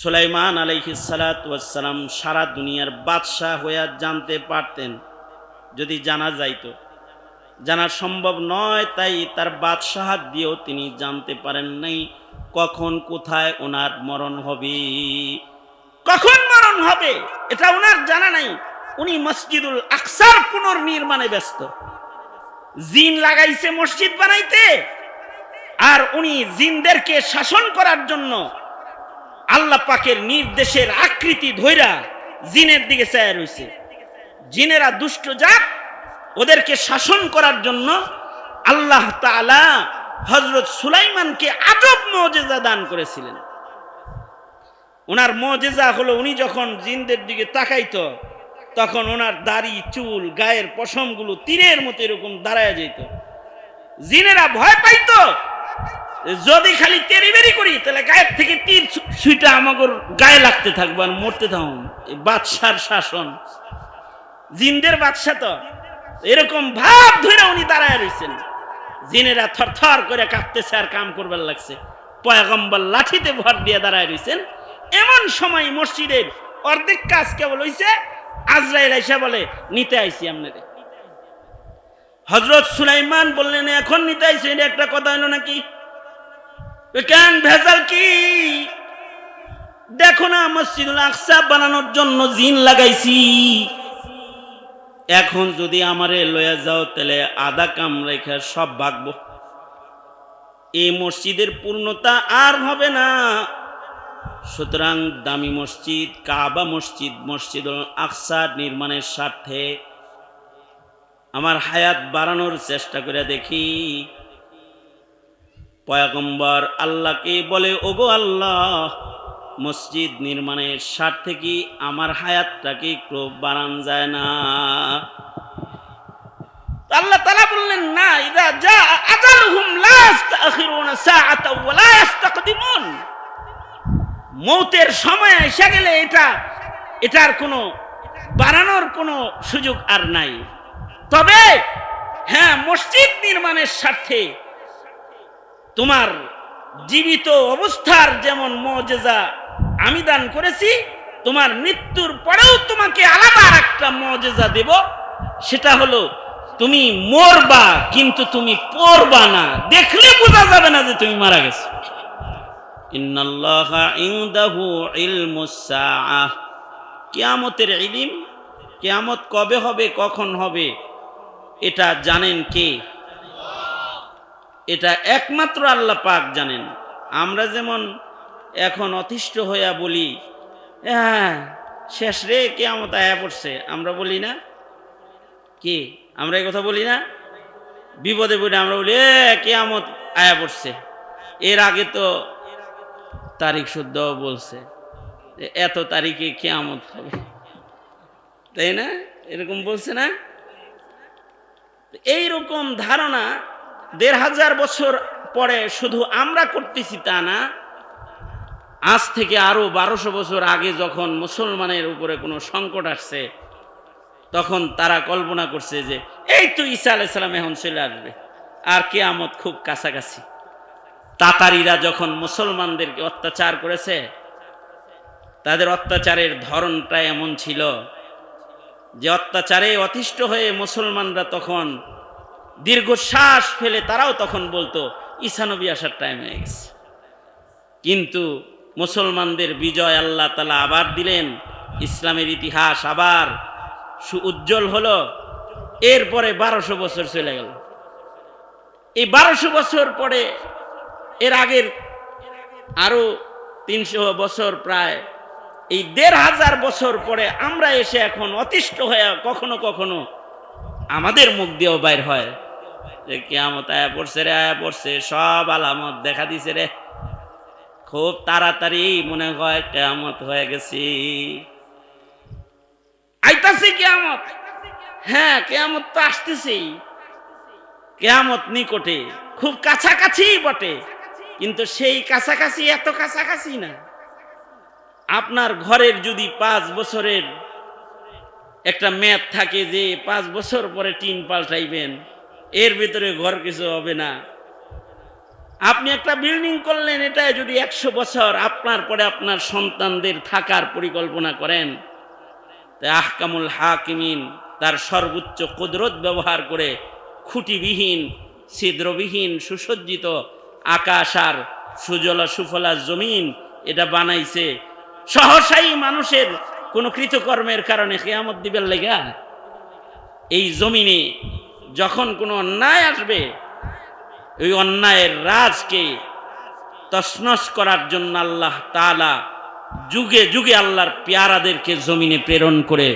সুলাইমান আলাইহিসালাম সারা দুনিয়ার বাদশাহ হইয়া জানতে পারতেন, যদি জানা যাইতো। জানা সম্ভব নয়, তাই তার বাদশাহাত দিয়েও তিনি জানতে পারেন নাই, কখন কোথায় ওনার মরণ হবে। কখন মরণ হবে, এটা ওনার জানা নাই। উনি মসজিদুল আকসার পুনর্নির্মাণে ব্যস্ত। জিন লাগাইছে মসজিদ বানাইতে, আর উনি জিনদেরকে শাসন করার জন্য আল্লাহ পাকের নির্দেশের আকৃতি ধইরা জিনের দিকে চায় রয়েছে জিনেরা দুষ্ট যাক ওদেরকে শাসন করার জন্য আল্লাহ তাআলা হজরত সুলাইমানকে আজব মজেজা দান করেছিলেন। ওনার মজেজা হলো উনি যখন জিনদের দিকে তাকাইতো, তখন ওনার দাড়ি, চুল, গায়ের পশমগুলো তীরের মতো এরকম দাঁড়ায় যেত জিনেরা ভয় পাইতো যদি খালি তেরিবেরি করি, তাহলে গায়ের থেকে তীর ছুঁইটা আমাগর গায়ে লাগতে থাকবে আর মরতে থাকুন বাদশার শাসন। জিনদের বাদশা তো। এরকম ভাব ধরে উনি দাঁড়ায় রয়েছেন জিনেরা থরথর করে কাঁপতেছে আর কাম করবার লাগছে। পয়গম্বর লাঠিতে ভর দিয়ে দাঁড়ায় রয়েছেন এমন সময় মসজিদের অর্ধেক কাজ কেবল হইছে। আজরাইল আইসা বলে, নিতে আইছি আপনাদের হজরত সুলাইমান বললেন, এখন নিতে আইছি? এটা একটা কথা হলো নাকি? কেন ভেজাল কি? দেখো না, মসজিদুল আকসা বানানোর জন্য জিন লাগাইছি। এখন যদি আমারে লয়া যাও, তাহলে আধা কাম রেখা সব ভাগবো এই মসজিদের পূর্ণতা আর হবে না। সুতরাং দামি মসজিদ, কাবা মসজিদ, মসজিদুল আকসা নির্মাণের স্বার্থে আমার হায়াত বাড়ানোর চেষ্টা করে দেখি। পয়গম্বর আল্লাহকে বলে, ওগো আল্লাহ, মসজিদ নির্মাণের স্বার্থে কি আমার হায়াতটাকে একটু বাড়ান যায় না? আল্লাহ তালা বললেন, না, ইদা যা আজালহুম লা ইস্তাখিরুনা সাআতাও ওয়া লা ইস্তাকদিমুন। মৌতের সময় এসে গেলে এটা, এটার কোনো বাড়ানোর কোনো সুযোগ আর নাই। তবে হ্যাঁ মসজিদ নির্মাণের স্বার্থে তোমার জীবিত অবস্থার যেমন মজেজা আমি দান করেছি, তোমার মৃত্যুর পরেও তোমাকে আলাদা আর একটা মজেজা দেব। সেটা হলো, তুমি মরবা, কিন্তু তুমি পড়বা না। দেখলে বোঝা যাবে না যে তুমি মারা গেছো। কেয়ামতের ইলিম, কিয়ামত কবে হবে, কখন হবে, এটা জানেন কে? এটা একমাত্র আল্লাহ পাক জানেন। আমরা যেমন এখন অতিষ্ঠ হইয়া বলি হ্যাঁ শেষ রে, কেয়ামত আয়া পড়ছে। আমরা বলি না। কি? আমরা এই কথা বলি না? বিপদে পড়ে আমরা বলি, এ, কেয়ামত আয়া পড়ছে। এর আগে তো তারিখ শুদ্ধ বলছে এত তারিখে কেয়ামত হবে। তাই না? এরকম বলছে না? এইরকম ধারণা দেড় হাজার বছর পরে শুধু আমরা করতেছি তা না, আজ থেকে আরও বারোশো বছর আগে যখন মুসলমানের উপরে কোনো সংকট আসছে, তখন তারা কল্পনা করছে যে, এই তো ঈসা আলাইসালাম এখন চলে আসবে, আর কেয়ামত খুব কাছাকাছি। তাতারিরা যখন মুসলমানদেরকে অত্যাচার করেছে, তাদের অত্যাচারের ধরনটা এমন ছিল যে, অত্যাচারে অতিষ্ঠ হয়ে মুসলমানরা তখন দীর্ঘশ্বাস ফেলে তারাও তখন বলতো ঈশানবী আসার টাইম হয়ে গেছে। কিন্তু মুসলমানদের বিজয় আল্লাহ তালা আবার দিলেন, ইসলামের ইতিহাস আবার সু উজ্জ্বল হলো, এরপরে বারোশো বছর চলে গেল। এই বারোশো বছর পরে, এর আগের আরও তিনশো বছর প্রায়, এই দেড় হাজার বছর পরে আমরা এসে এখন অতিষ্ঠ হয়ে কখনো কখনো আমাদের মুখ দিয়েও বাইর হয়। যে কেয়ামত আয়া পড়ছে রে, আয়া পড়ছে, সব আলামত দেখা দিছে রে। খুব তাড়াতাড়ি মনে হয় কেয়ামত হয়ে গেছি। আইতাছে কেয়ামত। হ্যাঁ কেয়ামত তো আসতেছেই। কেয়ামত নিকটে, খুব কাছাকাছি বটে। কিন্তু সেই কাছাকাছি এত কাছাকাছি না। আপনার ঘরের যদি পাঁচ বছরের একটা ম্যাথ থাকে যে পাঁচ বছর পরে টিন পাল্টাইবেন এর ভিতরে ঘর কিছু হবে না। আপনি একটা বিল্ডিং করলেন এটা যদি একশো বছর আপনার পরে আপনার সন্তানদের থাকার পরিকল্পনা করেন আহকামুল হাকিমিন তার সর্বোচ্চ কুদরত ব্যবহার করে খুঁটিবিহীন, ছিদ্রবিহীন, সুসজ্জিত আকাশ আর সুজলা সুফলা জমিন এটা বানাইছে। সহসাই মানুষের কোনো কৃতকর্মের কারণে কেয়ামত দিবেন লেগা। এই জমিনে যখন কোনো অন্যায় আসবে, ওই অন্যায়ের রাজকে তসনস করার জন্য আল্লাহ তালা যুগে যুগে আল্লাহর পেয়ারাদেরকে জমিনে প্রেরণ করে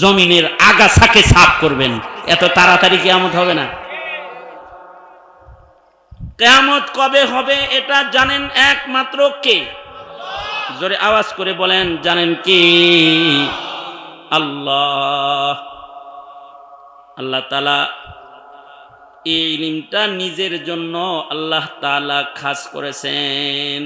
জমিনের আগাছাকে সাফ করবেন। এত তাড়াতাড়ি কেয়ামত হবে না? কেয়ামত কবে হবে এটা জানেন একমাত্র কে? জোরে আওয়াজ করে বলেন, জানেন কি? আল্লাহ। আল্লাহ তালা এই ইলমটা নিজের জন্য আল্লাহ তালা খাস করেছেন।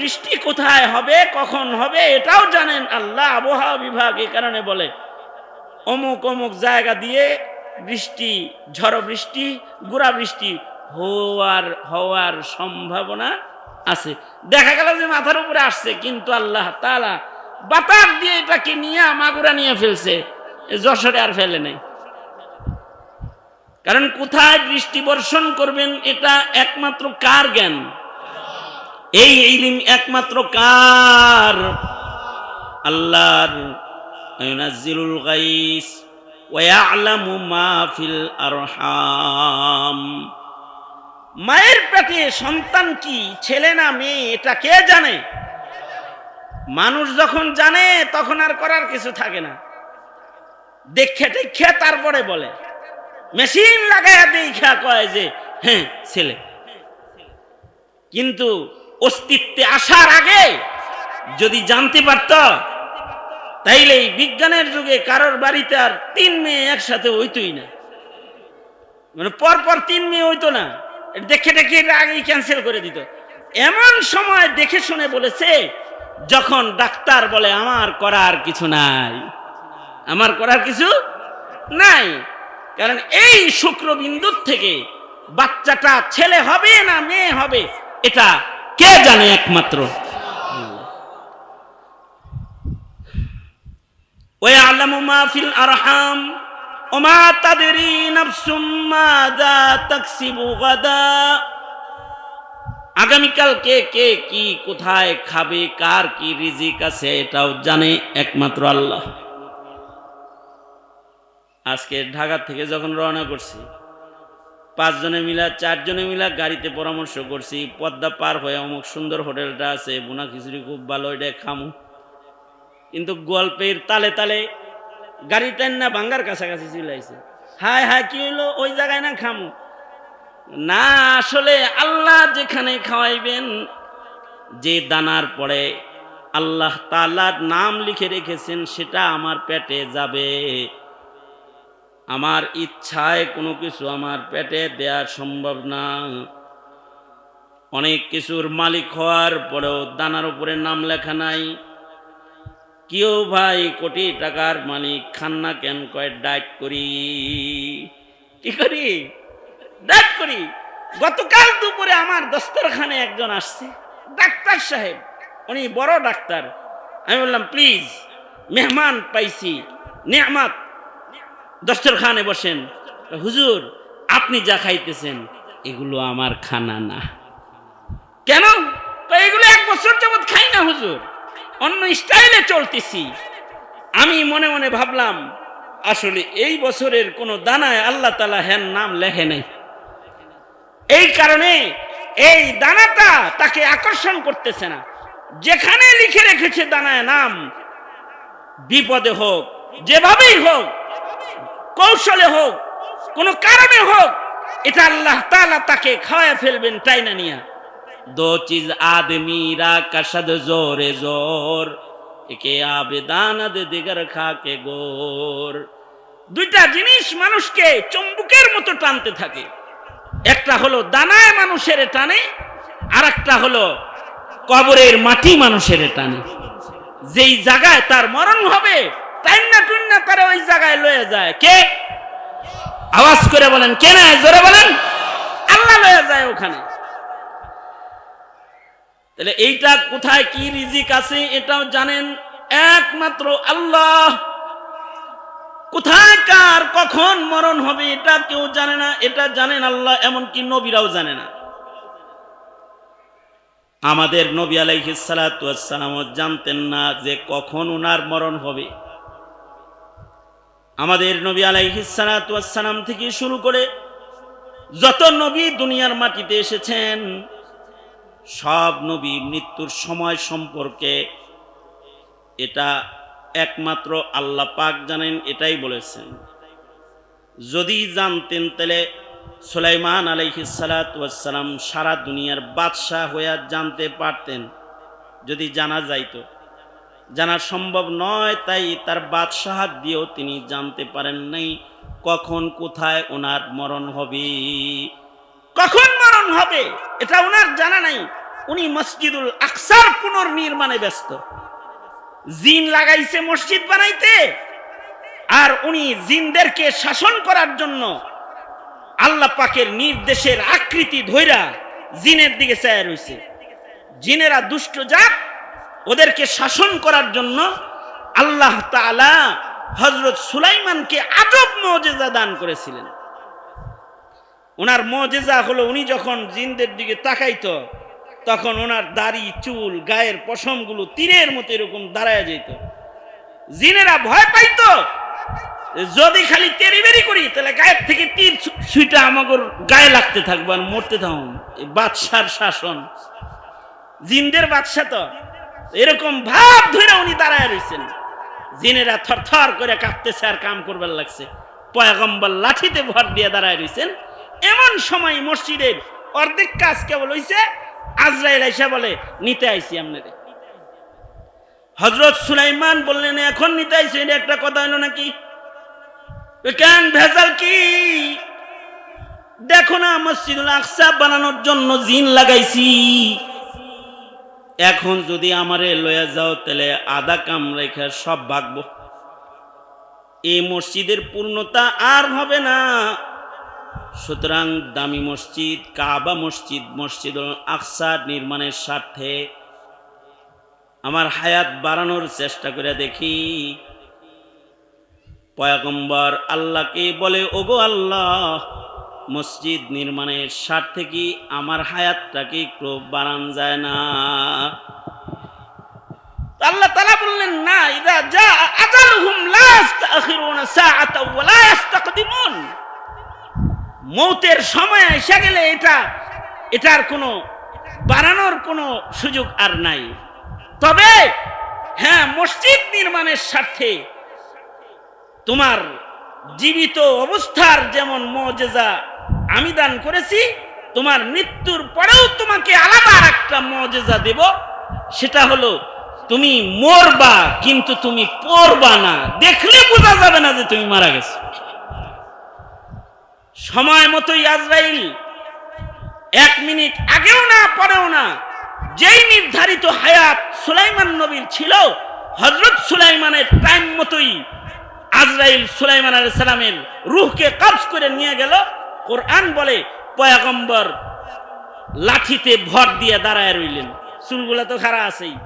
বৃষ্টি কোথায় হবে, কখন হবে, এটাও জানেন আল্লাহ, আবহাওয়া বিভাগ এই কারণে বলে। অমুক অমুক জায়গা দিয়ে বৃষ্টি, ঝড় বৃষ্টি, গুড়া বৃষ্টি হওয়ার হওয়ার সম্ভাবনা আছে। দেখা গেল যে মাথার উপরে আসছে, কিন্তু আল্লাহ তালা বাতাস দিয়ে এটাকে নিয়ে মাগুরা নিয়ে ফেলছে। এ যশোরে আর ফেলে নাই। কারণ কোথায় বৃষ্টি বর্ষণ করবেন এটা একমাত্র কার জ্ঞান? এই ইলিম একমাত্র কার? আল্লাহর ইউনাজ্জিলুল গাইস ওয়া ইয়ালামু মা ফিল আরহাম। মায়ের পেটে সন্তান কি, ছেলে না মেয়ে, এটা কে জানে? মানুষ যখন জানে, তখন আর করার কিছু থাকে না। দেখে দেখে তারপরে বলে, মেশিন লাগাইয়া দেখা কয় যে হ্যাঁ ছেলে। কিন্তু অস্তিত্বে আসার আগে যদি জানতে পারত, তাইলে এই বিজ্ঞানের যুগে কারোর বাড়িতে আর তিন মেয়ে একসাথে হইতই না। মানে পর পর তিন মেয়ে হইতো না। দেখে দেখে আগেই ক্যান্সেল করে দিত। এমন সময় দেখে শুনে বলেছে, যখন ডাক্তার বলে, আমার করার কিছু নাই। আমার করার কিছু নাই। কারণ এই শুক্রবিন্দুর থেকে বাচ্চাটা ছেলে হবে না মেয়ে হবে, এটা কে জানে একমাত্র? ওই আলামু মাহফিল আরহাম, ওমা তাদেরি নাফসুম মাযা তাকসিবু গাদা। আগামীকাল কে কে কি কোথায় খাবে, কার কি রিজিক আছে, এটাও জানে একমাত্র আল্লাহ। আজকে ঢাকা থেকে যখন রওনা করছি, পাঁচজনে মিলা, চারজনে মিলা গাড়িতে পরামর্শ করছি, পদ্মা পার হয়ে অমুক সুন্দর হোটেলটা আছে, বুনা খিচুড়ি খুব ভালো, এটা খামু। কিন্তু গল্পের তালে তালে গাড়ি টাইন না ভাঙ্গার কাছাকাছি চলে আইছে। হায় হায়, কি হইল? ওই জায়গায় না খামু? না, আসলে আল্লাহ যেখানে খাওয়াইবেন, যে দানার পরে আল্লাহ তালার নাম লিখে রেখেছেন, সেটা আমার পেটে যাবে। আমার ইচ্ছায় কোনো কিছু আমার পেটে দেওয়া সম্ভব না। অনেক কিছুর মালিক হওয়ার পরেও দানার উপরে নাম লেখা নাই। কেউ ভাই কোটি টাকার মালিক খান্না কেন কয় ডাইট করি। কি করি? ডাইট করি। গতকাল দুপুরে আমার দস্তরখানে একজন আসছে, ডাক্তার সাহেব। উনি বড় ডাক্তার। আমি বললাম, প্লিজ, মেহমান পাইছি নেহমাত দস্তরখানে বসেন। হুজুর, আপনি যা খাইতেছেন, এগুলো আমার খানা না কেন এগুলো এক বছর যাবৎ খাই না হুজুর। অন্য স্টাইলে চলতেছি। আমি মনে মনে ভাবলাম, আসলে এই বছরের কোনো দানায় আল্লাহ তালা হ্যান নাম লেখে নাই। এই কারণে এই দানাটা তাকে আকর্ষণ করতেছে না। যেখানে লিখে রেখেছে দানায় নাম, বিপদে হোক, যেভাবেই হোক কৌশলে হোক কোনো কারণে হোক এটা আল্লাহ তালা তাকে খাওয়া ফেলবেন তাই না নিয়া? দো চিজ আদমিরা কাসাদ জোরে জোর একে আবেদানাদ দিগার খাকে গোর। দুইটা জিনিস মানুষকে চম্বুকের মতো টানতে থাকে। একটা হলো দানায় মানুষের টানে আর একটা হলো কবরের মাটি মানুষের টানে। যেই জায়গায় তার মরণ হবে করে ওই জায়গায় লয়ে যায়। কে? আওয়াজ করে বলেন, কে নেয় জোরে বলেন। আল্লাহ লয়ে যায় ওখানে। তাহলে এইটা কোথায় কি রিজিক আছে এটাও জানেন? একমাত্র আল্লাহ। কোথায় কার কখন মরণ হবে এটা কেউ জানে না, এটা জানেন আল্লাহ, এমনকি নবীরাও জানে না। আমাদের নবী আলাইহিসালাম জানতেন না যে কখন উনার মরণ হবে। আমাদের নবী আলাইহিসালাম থেকে শুরু করে যত নবী দুনিয়ার মাটিতে এসেছেন, সব নবী মৃত্যুর সময় সম্পর্কে এটা একমাত্র আল্লাহ পাক জানেন, এটাই বলেছেন। যদি জানতেন তাহলে সুলাইমান আলাইহিসালাম সারা দুনিয়ার বাদশাহ হয়ে জানতে পারতেন, যদি জানা যাইতো। জানা সম্ভব নয়, তাই তার বাদশাহাত দিয়েও তিনি জানতে পারেন নাই কখন কোথায় ওনার মরণ হবে। কখন মরণ হবে, এটা ওনার জানা নাই। উনি মসজিদুল আকসার পুনর্নির্মাণে ব্যস্ত। জিন লাগাইছে মসজিদ বানাইতে, আর উনি জিনদেরকে শাসন করার জন্য আল্লাহ পাকের নির্দেশের আকৃতি ধৈরা জিনের দিকে চায় রয়েছে জিনেরা দুষ্ট জাত ওদেরকে শাসন করার জন্য আল্লাহ তাআলা হজরত সুলাইমানকে আজব মজেজা দান করেছিলেন। ওনার মজেজা হলো উনি যখন জিনদের দিকে তাকাইতো, তখন ওনার দাড়ি, চুল, গায়ের পশমগুলো তীরের মতো এরকম দাঁড়ায় যেত। জিনেরা ভয় পাইতো যদি খালি তেরিবেরি করি, তাহলে গায়ের থেকে তীর ছুইটা আমাকে গায়ে লাগতে থাকব আর মরতে থাকুন বাদশার শাসন। জিনদের বাদশা তো। এরকম ভাব ধরে উনি দাঁড়ায় রয়েছেন জিনেরা থর করে কাঁপতেছে আর কাম করবার লাগছে। পয়গম্বর লাঠিতে ভর দিয়ে দাঁড়ায় রয়েছেন এমন সময় মসজিদের অর্ধেক কাজ কেবল হইছে, আজরাইল আইসা বলে, নিতে আইছি আপনাদের হজরত সুলাইমান বললেন, এখন নিতে আইছি? এটা একটা কথা হলো নাকি? কেন ভেজাল কি? দেখো না, মসজিদুল আকসা বানানোর জন্য জিন লাগাইছি। এখন যদি আমারে লয়া যাও, তাহলে আধা কাম রেখে সব ভাগব। এই মসজিদের পূর্ণতা আর হবে না। সুতরাং দামি মসজিদ, কাবা মসজিদ মসজিদ আকসা নির্মাণের স্বার্থে আমার হায়াত বাড়ানোর চেষ্টা করে দেখি। পয়াগম্বর আল্লাহকে বলে, ওগো আল্লাহ মসজিদ নির্মাণের স্বার্থে কি আমার হায়াতটাকে একটু বাড়ান যায় না? আল্লাহ তালা বললেন, না, ইদা যা মৌতের সময় এসে গেলে এটা, এটার কোনো বাড়ানোর কোনো সুযোগ আর নাই। তবে হ্যাঁ মসজিদ নির্মাণের স্বার্থে তোমার জীবিত অবস্থার যেমন মজেজা আমি দান করেছি, তোমার মৃত্যুর পরেও তোমাকে আলাদা একটা মজেজা দেব। সেটা হলো, তুমি মরবা, কিন্তু তুমি পড়বা না। দেখলে বোঝা যাবে না যে তুমি মারা গেছো। সময় মতোই আজরাইল, এক মিনিট আগেও না, পরেও না, যেই নির্ধারিত হায়াত সুলাইমান নবীর ছিল হজরত সুলাইমানের টাইম মতোই আজরাইল সুলাইমান আলাইহিস সালামের রুহকে কবজ করে নিয়ে গেল। কোরআন বলে, পয়াগম্বর লাঠিতে ভর দিয়ে দাঁড়ায় রইলেন। চুলগুলা তো খাড়া আছেই।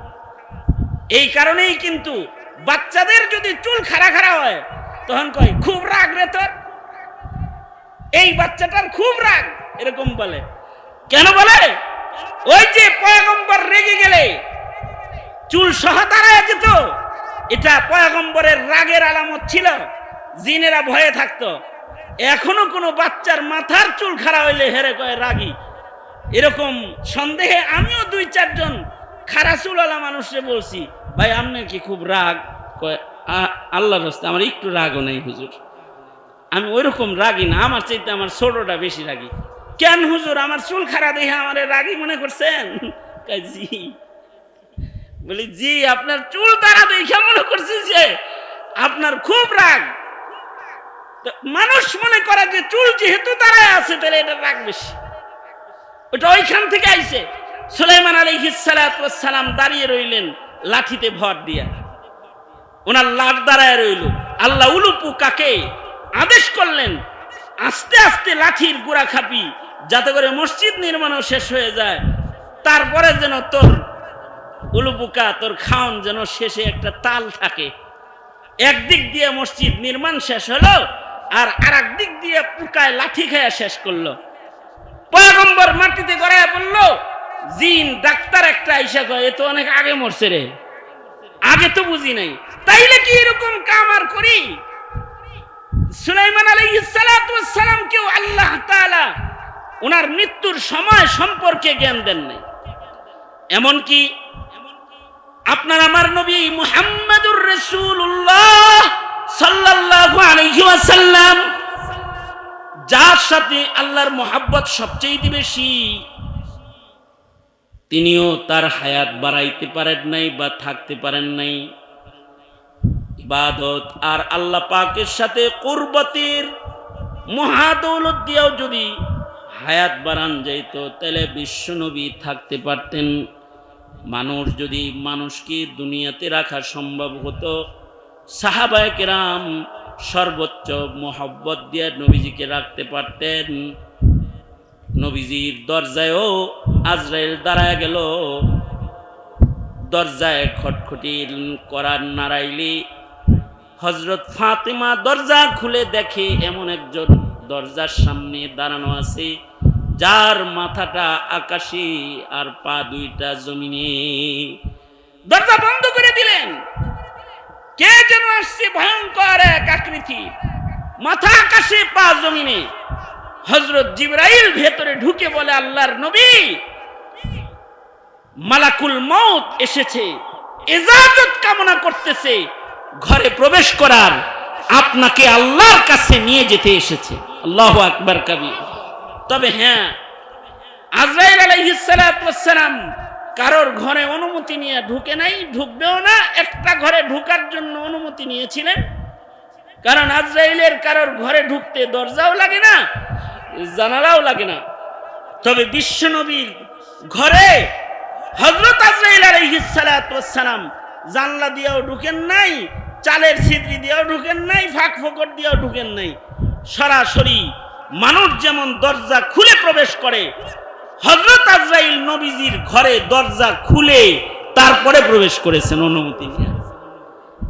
এই কারণেই কিন্তু বাচ্চাদের যদি চুল খাড়া খাড়া হয়, তখন কয়, খুব রাগ রে তোর। এই বাচ্চাটার খুব রাগ। এরকম বলে। কেন বলে? ওই যে পয়গম্বর রেগে গেলে চুল সহ দাঁড়ায় যেত। এটা পয়গম্বরের রাগের আলামত ছিল, জিনেরা ভয়ে থাকতো। এখনও কোনো বাচ্চার মাথার চুল খাড়া হইলে হেরে কয় রাগি। এরকম সন্দেহে আমিও দুই চারজন খারা চুলওয়ালা মানুষে বলছি, ভাই, আপনার কি খুব রাগ? কয়, "আ- আল্লাহর রাস্তা আমার একটু রাগও নেই হুজুর। আমি ওইরকম রাগি না, আমার চাইতে আমার ছোটটা বেশি রাগি। কেন হুজুর, আমার চুল খারাপ দেখে আমার রাগি মনে করছেন? জি। বলি, জি, আপনার চুল তারা দেখে মনে করছি যে আপনার খুব রাগ। মানুষ মনে করে যে চুল যেহেতু দাঁড়ায় আছে, তাহলে এটা রাগ বেশি। ওটা ওইখান থেকে আইছে। সুলাইমান আলী সালাম দাঁড়িয়ে রইলেন লাঠিতে ভর দিয়া। ওনার লাট দাঁড়ায় রইল। আল্লাহ উলুপু কাকে আদেশ করলেন, আস্তে আস্তে লাঠির গুড়া খাপি, যাতে করে মসজিদ নির্মাণও শেষ হয়ে যায়। তারপরে যেন তোর উলুপুকা তোর খাওন যেন শেষে একটা তাল থাকে। একদিক দিয়ে মসজিদ নির্মাণ শেষ হলো, আর আর দিক দিয়ে পুকায় লাঠি খেয়ে শেষ করল। পয়গম্বর মাটিতে গড়ায় বলল, জিন, ডাক্তার একটা আইসা কয়, এ তো অনেক আগে মরছে রে। আগে তো বুঝি নাই। তাইলে কি এরকম কাম আর করি? সুলাইমান আলাইহিস সালাম কেউ আল্লাহ তাআলা ওনার মৃত্যুর সময় সম্পর্কে জ্ঞান দেন নাই। এমনকি আপনার আমার নবী মুহাম্মাদুর রাসূলুল্লাহ সাল্লাল্লাহু আলাইহি ওয়াসাল্লাম, যার সাথে আল্লাহর মোহাব্বত সবচেয়ে বেশি, তিনিও তার হায়াত বাড়াইতে পারেন নাই বা থাকতে পারেন নাই। ইবাদত আর আল্লাহ পাকের সাথে কুরবতের মহাদৌলত দিয়েও যদি হায়াত বাড়ান যাইত, তাহলে বিশ্বনবী থাকতে পারতেন। মানুষ যদি মানুষকে দুনিয়াতে রাখা সম্ভব হতো, সাহাবায় কেরাম সর্বোচ্চ মোহব্বত দিয়ে নবীজিকে রাখতে পারতেন। নবীজির দরজায়ও আজরাইল দাঁড়ায় গেল। দরজায় খটখটি করার নারাইলি হজরত ফাতেমা দরজা খুলে দেখে এমন একজন দরজার সামনে দাঁড়ানো আছে। যার মাথাটা আকাশে আর পা দুইটা জমিনে। দরজা বন্ধ করে দিলেন। কে যেন আসছে ভয়ঙ্কর এক আকৃতি। মাথা আকাশে, পা জমিনে। হজরত জিব্রাইল ভেতরে ঢুকে বলে, আল্লাহর নবী, মালাকুল মৌত এসেছে। এজাজত কামনা করতেছে। ঘরে প্রবেশ করার আপনাকে আল্লাহর কাছে নিয়ে যেতে এসেছে। আল্লাহ আকবার কবি তবে হ্যাঁ আজরাইল আলাইহিসসালাম কারোর ঘরে অনুমতি নিয়ে ঢুকে নাই, ঢুকবেও না, একটা ঘরে ঢুকার জন্য অনুমতি নিয়েছিলেন। কারণ আজরাইলের কারোর ঘরে ঢুকতে দরজাও লাগে না, জানালাও লাগে না। তবে বিশ্বনবীর ঘরে হজরত আজরাইল আলাইহিসসালাম জানলা দিয়েও ঢুকেন নাই, চালের ছিদ্রি দিয়েও ঢুকেন নাই, ফাঁক ফোকর দিয়েও ঢুকেন নাই। সরাসরি মানুষ যেমন দরজা খুলে প্রবেশ করে হজরত আজরাইল নবীজির ঘরে দরজা খুলে তারপরে প্রবেশ করেছেন অনুমতি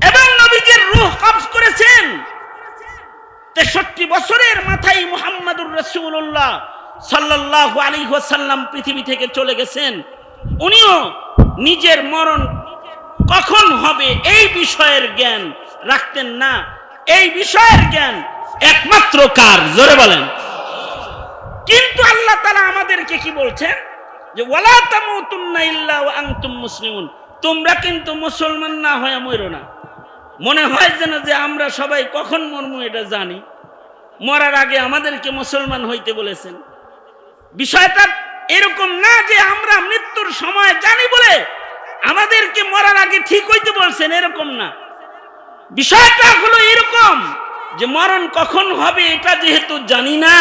এবং নবীজির রুহ কবজ করেছেন। তেষট্টি বছরের মাথায় মুহাম্মাদুর রসুল্লাহ সাল্লাল্লাহু আলাইহি ওয়াসাল্লাম পৃথিবী থেকে চলে গেছেন। উনিও নিজের মরণ কখন হবে এই বিষয়ের জ্ঞান রাখতেন না। এই বিষয়ের জ্ঞান একমাত্র কার? জোরে বলেন। কিন্তু আল্লাহ তালা আমাদেরকে কি বলছেন? যে, ওয়ালা তামুতুন্না ইল্লা ওয়া তোমরা কিন্তু মুসলমান না হয়ে মরো না। মনে হয় যেন যে আমরা সবাই কখন মরমু এটা জানি। মরার আগে আমাদেরকে মুসলমান হইতে বলেছেন। বিষয়টা এরকম না যে আমরা মৃত্যুর সময় জানি বলে আমাদেরকে মরার আগে ঠিক হইতে বলছেন, এরকম না। বিষয়টা হলো এরকম যে মরণ কখন হবে এটা যেহেতু জানি না,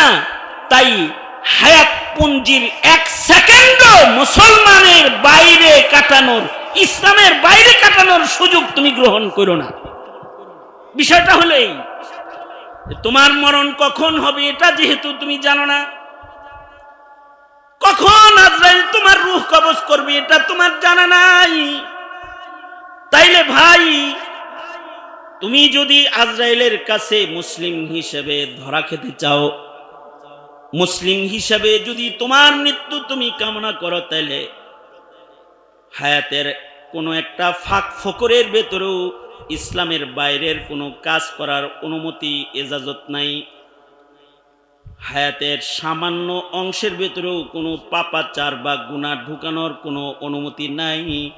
তাই হায়াত পুঞ্জির এক সেকেন্ডও মুসলমানের বাইরে কাটানোর, ইসলামের বাইরে কাটানোর সুযোগ তুমি গ্রহণ করো না। বিষয়টা হলো এই তোমার মরণ কখন হবে এটা যেহেতু তুমি জানো না। কখন আজরাইল তোমার রুহ কবজ করবে এটা তোমার জানা নাই। তাইলে ভাই তুমি যদি আজরাইলের কাছে মুসলিম হিসেবে ধরা খেতে চাও, মুসলিম হিসেবে যদি তোমার মৃত্যু তুমি কামনা করো, তাহলে হায়াতের কোনো একটা ফাঁক ফকরের ভেতরেও ইসলামের বাইরের কোনো কাজ করার অনুমতি, এজাজত নাই। হায়াতের সামান্য অংশের ভেতরেও কোনো পাপাচার বা গুণা ঢুকানোর কোনো অনুমতি নাই।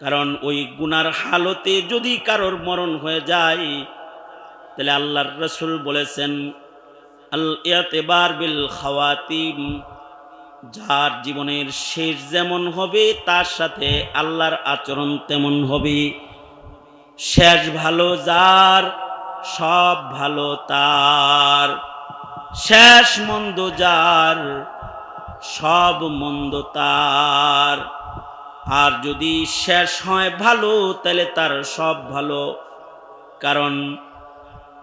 কারণ ওই গুনার হালতে যদি কারোর মরণ হয়ে যায়, তাহলে আল্লাহর রসুল বলেছেন বিল খাওয়াতিম যার জীবনের শেষ যেমন হবে, তার সাথে আল্লাহর আচরণ তেমন হবে। শেষ ভালো যার, সব ভালো তার। শেষ মন্দ যার, সব মন্দ তার। আর যদি শেষ হয় ভালো, তাহলে তার সব ভালো। কারণ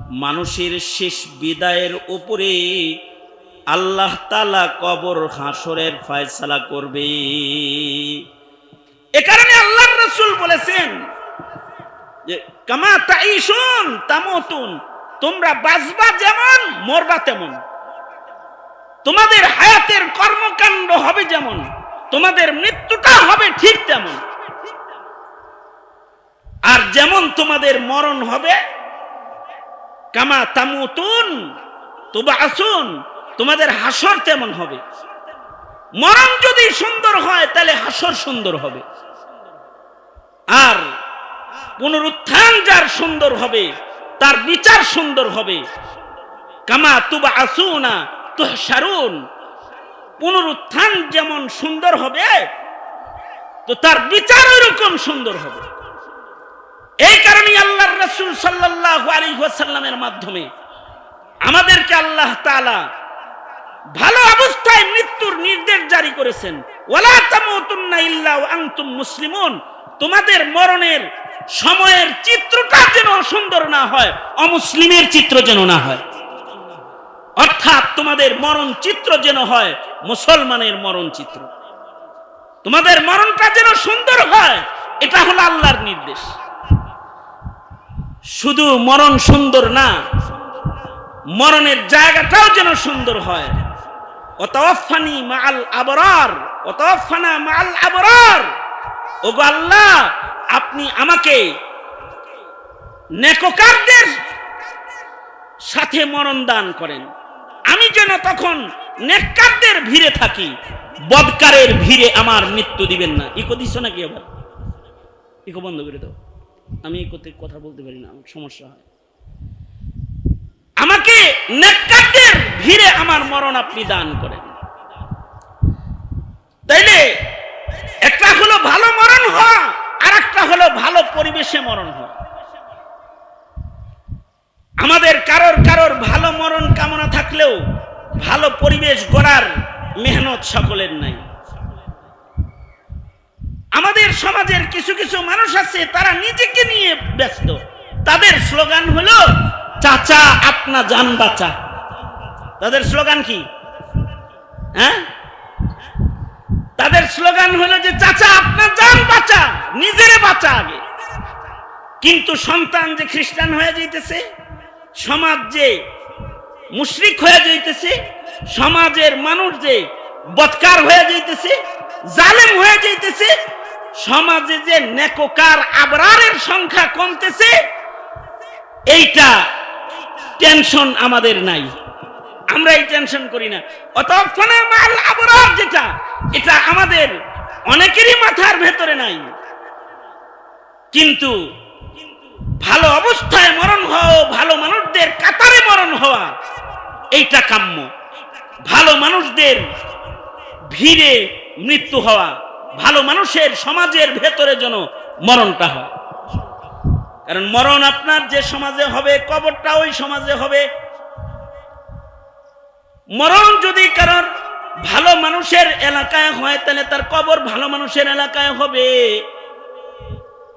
মানুষের শেষ বিদায়ের উপরে আল্লাহ তালা কবর হাসরের ফায়সালা করবে। এ কারণে আল্লাহ রসুল বলেছেন যে, কামা তাইশুন তামতুন, তোমরা বাঁচবা যেমন, মরবা তেমন। তোমাদের হায়াতের কর্মকাণ্ড হবে যেমন। তোমাদের মৃত্যুটা হবে ঠিক তেমন। আর যেমন তোমাদের মরণ হবে, কামা তামুতুন তোবা আসুন তোমাদের হাসর তেমন হবে। মরণ যদি সুন্দর হয়, তাহলে হাসর সুন্দর হবে। আর পুনরুত্থান যার সুন্দর হবে, তার বিচার সুন্দর হবে। কামা তুবা আসুনা তুহসারুন পুনরুত্থান যেমন সুন্দর হবে, তো তার বিচার ওইরকম সুন্দর হবে। এই কারণে আল্লাহর রসুল সাল্লাহ আলী ওয়াসাল্লামের মাধ্যমে আমাদেরকে আল্লাহ তাআলা ভালো অবস্থায় মৃত্যুর নির্দেশ জারি করেছেন। ওয়া মুসলিমুন। তোমাদের মরণের সময়ের চিত্রটা যেন সুন্দর না হয়, অমুসলিমের চিত্র যেন না হয়। অর্থাৎ তোমাদের মরণ চিত্র যেন হয় মুসলমানের মরণ চিত্র। তোমাদের মরণটা যেন সুন্দর হয়, এটা হলো আল্লাহর নির্দেশ। শুধু মরণ সুন্দর না, মরণের জায়গাটাও যেন সুন্দর হয়। অতফানি মাল আবরার অতফানা মাল আবরার। ওগো আল্লাহ, আপনি আমাকে নেককারদের সাথে মরণ দান করেন। আমি যেন তখন নেককারদের ভিড়ে থাকি, বদকারের ভিড়ে আমার মৃত্যু দিবেন না। ইকো দিছ নাকি আবার? ইকো বন্ধ করে দাও। আমি ইকোতে কথা বলতে পারি না, আমার সমস্যা হয়। আমাকে নেককারদের ভিড়ে আমার মরণ আপনি দান করেন। তাইলে একটা হলো ভালো মরণ হওয়া আর একটা হলো ভালো পরিবেশে মরণ হওয়া। আমাদের কারোর কারোর ভালো মরণ কামনা থাকলেও ভালো পরিবেশ গড়ার মেহনত সকলের নাই। আমাদের সমাজের কিছু কিছু মানুষ আছে, তারা নিজেকে নিয়ে ব্যস্ত। তাদের স্লোগান হলো, চাচা, আপনা জান বাঁচা। তাদের স্লোগান কি? হ্যাঁ? তাদের স্লোগান হলো যে, চাচা আপনার জান বাঁচা, নিজেরে বাঁচা আগে। কিন্তু সন্তান যে খ্রিস্টান হয়ে যাইতেছে সমাজ যে মুশরিক হয়ে যাইতেছে, সমাজের মানুষ যে বৎকার হয়ে যাইতেছে, জালেম হয়ে যাইতেছে, সমাজে যে নেকোকার আবরারের সংখ্যা কমতেছে, এইটা টেনশন আমাদের নাই। আমরা এই টেনশন করি না। অতক্ষণের মাল আবরার যেটা, এটা আমাদের অনেকেরই মাথার ভেতরে নাই। কিন্তু ভালো অবস্থায় মরণ হওয়া ভালো মানুষদের কাতারে মরণ হওয়া, এইটা কাম্য। ভালো মানুষদের ভিড়ে মৃত্যু হওয়া, ভালো মানুষের সমাজের ভেতরে যেন মরণটা হয়। কারণ মরণ আপনার যে সমাজে হবে, কবরটা ওই সমাজে হবে। মরণ যদি কারণ ভালো মানুষের এলাকায় হয়, তাহলে তার কবর ভালো মানুষের এলাকায় হবে।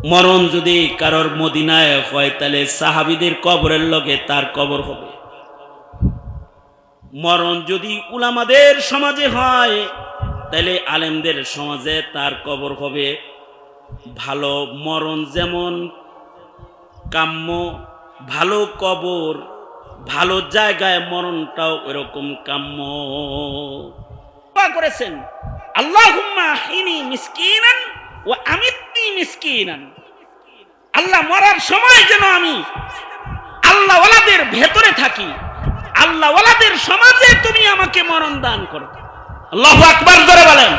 মরণ যদি কারোর মদিনায় হয়, তাহলে সাহাবিদের কবরের লগে তার কবর হবে। মরণ যদি উলামাদের সমাজে হয়, তাহলে আলেমদের সমাজে তার কবর হবে। ভালো মরণ যেমন কাম্য, ভালো কবর, ভালো জায়গায় মরণটাও এরকম কাম্য। করেছেন আল্লাহ মিসকিনান ও আমিত্তি মিসকিনান। আল্লাহ মরার সময় যেন আমি আল্লাহ ওয়ালাদের ভেতরে থাকি আল্লাহ ওয়ালাদের সমাজে তুমি আমাকে মরণ দান করো। আল্লাহু আকবার ধরে বলেন।